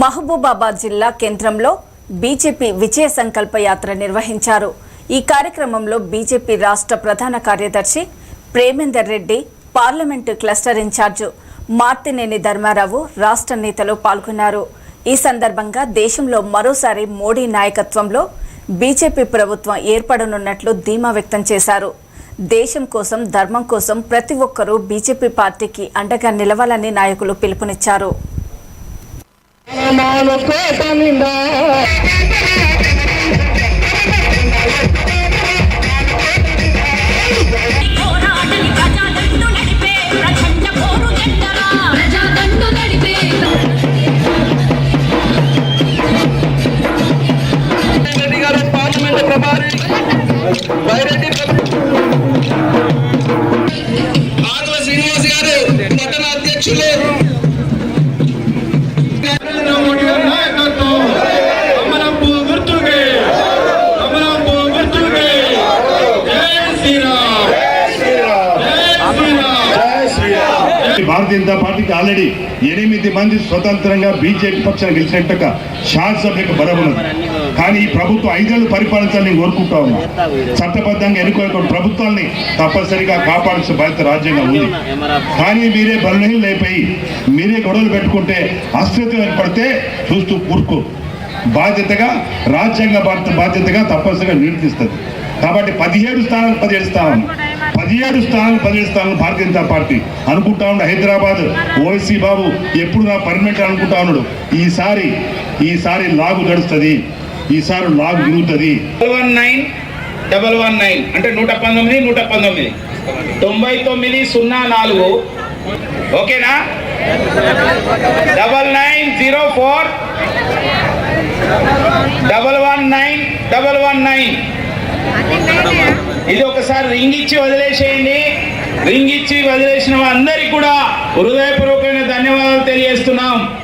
మహబూబాబాద్ జిల్లా కేంద్రంలో బీజేపీ విజయ సంకల్ప యాత్ర నిర్వహించారు. ఈ కార్యక్రమంలో బీజేపీ రాష్ట్ర ప్రధాన కార్యదర్శి Premender Reddy parliament cluster incharge Marthineni Dharmarao రాష్ట్ర నేతలు పాల్గొన్నారు. ఈ సందర్భంగా దేశంలో మరోసారి మోడీ నాయకత్వంలో బీజేపీ ప్రభుత్వం ఏర్పడనున్నట్లు ధీమా వ్యక్తం చేశారు. దేశం కోసం ధర్మం కోసం ప్రతి ఒక్కరూ బీజేపీ పార్టీకి అండగా నిలవాలని నాయకులు పిలుపునిచ్చారు. ప్రభారి బైరెడ్డి ఆకుల శ్రీనివాస్ గారు పట్టణ అధ్యక్షులు భారతీయ జనతా పార్టీకి ఆల్రెడీ ఎనిమిది మంది స్వతంత్రంగా బీజేపీ పక్షాన్ని గెలిచినట్టుగా శాసనసభ్యులకు బలం కానీ ఈ ప్రభుత్వం ఐదేళ్ళు పరిపాలించాలని నేను కోరుకుంటా ఉన్నా. చట్టబద్ధంగా ఎన్నుకోకుండా ప్రభుత్వాన్ని తప్పనిసరిగా కాపాడాల్సిన బాధ్యత రాజ్యాంగం ఉంది. కానీ మీరే బలహీనలు లేపోయి మీరే గొడవలు పెట్టుకుంటే అస్థిరత ఏర్పడితే చూస్తూ కూరుకో బాధ్యతగా రాజ్యాంగ బాధ్యత బాధ్యతగా తప్పనిసరిగా నిర్వర్తిస్తుంది కాబట్టి పదిహేడు స్థానాలు పదిహేడు స్థానాలు. పదిహేడు స్థానాలు పదిహేడు స్థానాలు భారతీయ జనతా పార్టీ అనుకుంటా ఉండే. హైదరాబాద్ ఓవైసీ బాబు ఎప్పుడు నా పర్మనెంట్ అనుకుంటా ఉన్నాడు. ఈసారి ఈసారి లాగు గడుస్తుంది ఈసారి లాగు తిరుగుతుంది double one nine double one nine అంటే నూట పంతొమ్మిది నూట పంతొమ్మిది. తొంభై తొమ్మిది సున్నా నాలుగు. ఓకేనా? Double nine zero four. Double one nine double one nine. ఇది ఒకసారి రింగ్ ఇచ్చి వదిలేసేయండి. రింగ్ ఇచ్చి వదిలేసిన అందరికి కూడా హృదయపూర్వకమైన ధన్యవాదాలు తెలియజేస్తున్నాం.